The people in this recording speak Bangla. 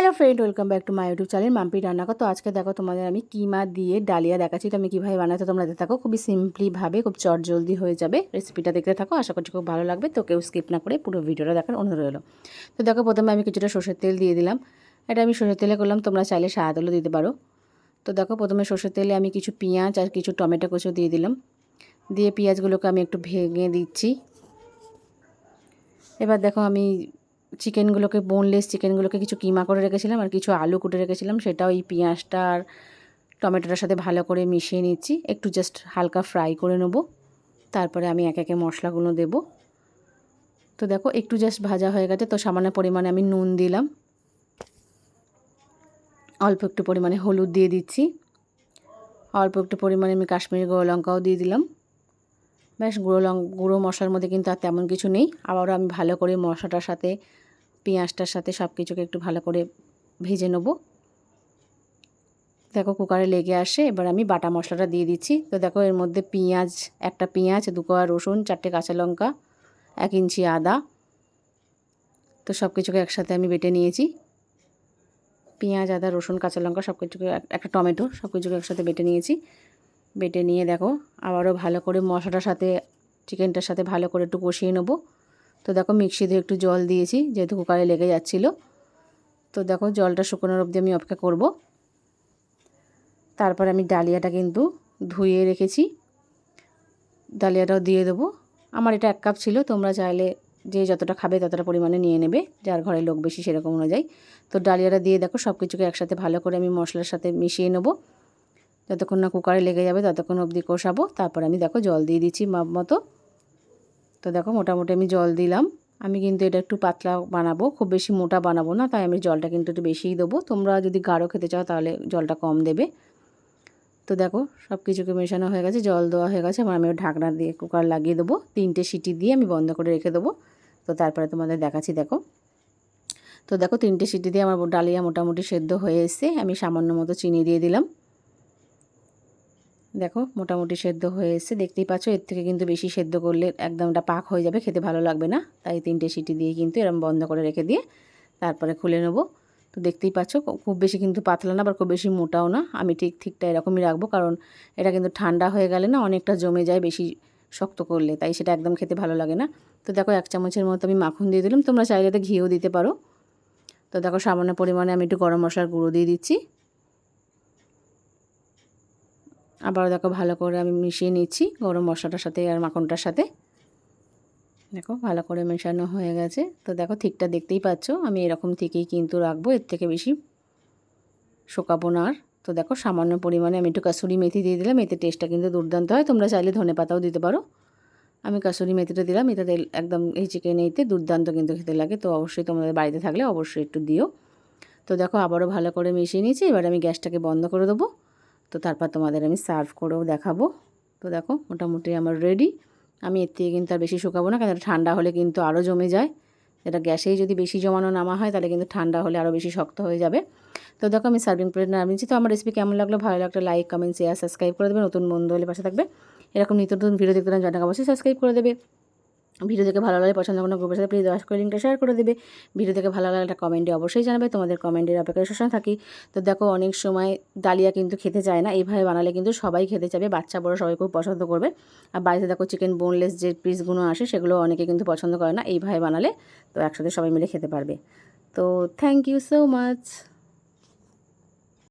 Hello friend welcome back to my YouTube channel Mampi রান্নাকর তো আজকে দেখো তোমাদের আমি কিমা দিয়ে ডালিয়া দেখাচ্ছি। তো আমি কীভাবে বানাতে তোমরা দেখতে থাকো। খুবই সিম্পলিভাবে খুব চট জলদি হয়ে যাবে। রেসিপিটা দেখতে থাকো, আশা করছি খুব ভালো লাগবে। তো কেউ স্কিপ না করে পুরো ভিডিওটা দেখার অনুরোধ রইল। তো দেখো প্রথমে আমি কিছুটা সর্ষের তেল দিয়ে দিলাম। এটা আমি সর্ষের তেলে করলাম, তোমরা চাইলে সাদা তেলও দিতে পারো। তো দেখো প্রথমে সর্ষের তেলে আমি কিছু পেঁয়াজ আর কিছু টমেটো কুচো দিয়ে দিলাম। দিয়ে পেঁয়াজগুলোকে আমি একটু ভেঙে দিচ্ছি। এবার দেখো আমি চিকেনগুলোকে বোনলেস চিকেনগুলোকে কিছু কিমা করে রেখেছিলাম আর কিছু আলু কুটে রেখেছিলাম, সেটাও এই পেঁয়াজটা আর টমেটোটার সাথে ভালো করে মিশিয়ে নিচ্ছি। একটু জাস্ট হালকা ফ্রাই করে নেব, তারপরে আমি এক একে মশলাগুলো দেব। তো দেখো, একটু জাস্ট ভাজা হয়ে গেছে, তো সামান্য পরিমাণে আমি নুন দিলাম। অল্প একটু পরিমাণে হলুদ দিয়ে দিচ্ছি। অল্প একটু পরিমাণে আমি কাশ্মীরি গুঁড়ো লঙ্কাও দিয়ে দিলাম। ব্যাস গুঁড়ো লঙ্কা গুঁড়ো মশলার মধ্যে কিন্তু আর তেমন কিছু নেই। আবারও আমি ভালো করে মশলাটার সাথে, পেঁয়াজটার সাথে সব কিছুকে একটু ভালো করে ভেজে নেব। দেখো কুকারে লেগে আসে, এবার আমি বাটা মশলাটা দিয়ে দিচ্ছি। তো দেখো এর মধ্যে পেঁয়াজ, একটা পেঁয়াজ দু কোয়া রসুন, চারটে কাঁচা লঙ্কা, এক ইঞ্চি আদা। তো সব কিছুকে একসাথে আমি বেটে নিয়েছি। পেঁয়াজ, আদা, রসুন, কাঁচা লঙ্কা সব কিছুকে একটা টমেটো সব কিছুকে একসাথে বেটে নিয়েছি। বেটে নিয়ে দেখো। আবারও ভালো করে মশলাটার সাথে চিকেনটার সাথে ভালো করে একটু কষিয়ে নেব। তো দেখো মিক্সিতে একটু জল দিয়েছি, যেহেতু কুকারে লেগে যাচ্ছিল। তো দেখো জলটা শুকনোর অবধি আমি অপেক্ষা করব। তারপর আমি ডালিয়াটা কিন্তু ধুয়ে রেখেছি। ডালিয়াটাও দিয়ে দেবো। আমার এটা এক কাপ ছিল, তোমরা চাইলে যে যতটা খাবে ততটা পরিমাণে নিয়ে নেবে, যার ঘরে লোক বেশি সেরকম অনুযায়ী। তো ডালিয়াটা দিয়ে দেখো সব কিছুকে একসাথে ভালো করে আমি মশলার সাথে মিশিয়ে নেব। যতক্ষণ না কুকারে লেগে যাবে ততক্ষণ অবধি কষাবো। তারপর আমি দেখো জল দিয়ে দিচ্ছি মাপ মতো। তো দেখো মোটামুটি আমি জল দিলাম। আমি কিন্তু এটা একটু পাতলা বানাবো, খুব বেশি মোটা বানাবো না, তাই আমি জলটা কিন্তু একটু বেশিই দেবো। তোমরা যদি গাঢ় খেতে চাও তাহলে জলটা কম দেবে। তো দেখো সব কিছুকে মেশানো হয়ে গেছে, জল দেওয়া হয়ে গেছে। এবার আমি ঢাকনা দিয়ে কুকার লাগিয়ে দেবো। তিনটে সিটি দিয়ে আমি বন্ধ করে রেখে দেবো। তো তারপরে তোমাদের দেখাচ্ছি, দেখো। তো দেখো তিনটে সিটি দিয়ে আমার ডালিয়া মোটামুটি সেদ্ধ হয়ে এসছে। আমি সামান্য মতো চিনি দিয়ে দিলাম। দেখো মোটামুটি সেদ্ধ হয়ে এসছে। দেখতেই পাচ্ছ, এর থেকে কিন্তু বেশি সেদ্ধ করলে একদমটা পাক হয়ে যাবে, খেতে ভালো লাগবে না। তাই তিনটে সিটি দিয়ে কিন্তু এরম বন্ধ করে রেখে দিয়ে তারপরে খুলে নেব। তো দেখতেই পাচ্ছ খুব বেশি কিন্তু পাতলা না, আবার খুব বেশি মোটাও না। আমি ঠিক ঠিকটা এরকমই রাখব, কারণ এটা কিন্তু ঠান্ডা হয়ে গেলে না অনেকটা জমে যায় বেশি শক্ত করলে, তাই সেটা একদম খেতে ভালো লাগে না। তো দেখো এক চামচের মতো আমি মাখন দিয়ে দিলাম। তোমরা চাইলে এটা ঘিও দিতে পারো। তো দেখো সামান্য পরিমাণে আমি একটু গরম মশলার গুঁড়ো দিয়ে দিচ্ছি। আবার দেখো ভালো করে আমি মিশিয়ে নিচ্ছি গরম মশলাটার সাথে আর মাখনটার সাথে। দেখো ভালো করে মেশানো হয়ে গেছে। তো দেখো ঠিকটা দেখতেই পাচ্ছ, আমি এরকম থেকেই কিন্তু রাখব, এর থেকে বেশি শোকাবো না আর। তো দেখো সামান্য পরিমাণে আমি একটু কাসুরি মেথি দিয়ে দিলাম, এতে টেস্টটা কিন্তু দুর্দান্ত হয়। তোমরা চাইলে ধনে পাতাও দিতে পারো। আমি কাসুরি মেথিটা দিলাম এটাতে একদম এই চিকেন এইতে দুর্দান্ত কিন্তু খেতে লাগে। তো অবশ্যই তোমাদের বাড়িতে থাকলে অবশ্যই একটু দিও। তো দেখো আবারও ভালো করে মিশিয়ে নিয়েছি, এবার আমি গ্যাসটাকে বন্ধ করে দেবো। তো তারপর তোমাদের আমি সার্ভ করেও দেখাবো। তো দেখো, মোটামুটি আমার রেডি আমি এর থেকে কিন্তু আর বেশি শুকাবো না, কারণ ঠান্ডা হলে কিন্তু আরও জমে যায়। এটা গ্যাসেই যদি বেশি জমানো নামা হয়, তাহলে কিন্তু ঠান্ডা হলে আরও বেশি শক্ত হয়ে যাবে। তো দেখো, আমি সার্ভিং প্লেট নামিয়েছি তো আমার রেসিপি কেমন লাগল? ভালো লাগলে লাইক কমেন্ট শেয়ার সাবস্ক্রাইব করে দেবে। নতুন বন্ধু হলে পাশে থাকবে। এরকম নিত্য নতুন ভিডিও দেখতে জানাকে অবশ্যই সাবস্ক্রাইব করে দেবে। ভিডিও দেখে ভালো লাগে পছন্দ কোনো গ্রুপের সাথে প্লিজ দশ করে লিঙ্কটা শেয়ার করে দেবে। ভিডিও দেখে ভালো লাগলে একটা কমেন্টে অবশ্যই জানাবে, তোমাদের কমেন্টের অপেক্ষায় সবসময় থাকি। তো দেখো, অনেক সময় ডালিয়া কিন্তু খেতে চায় না এইভাবে বানালে কিন্তু সবাই খেতে চাবে, বাচ্চা বড় সবাই খুব পছন্দ করবে। আর বাড়িতে দেখো চিকেন বোনলেস যে পিসগুলো আসে, সেগুলো অনেকে কিন্তু পছন্দ করে না, এইভাবে বানালে তো একসাথে সবাই মিলে খেতে পারবে। তো থ্যাংক ইউ সো মাচ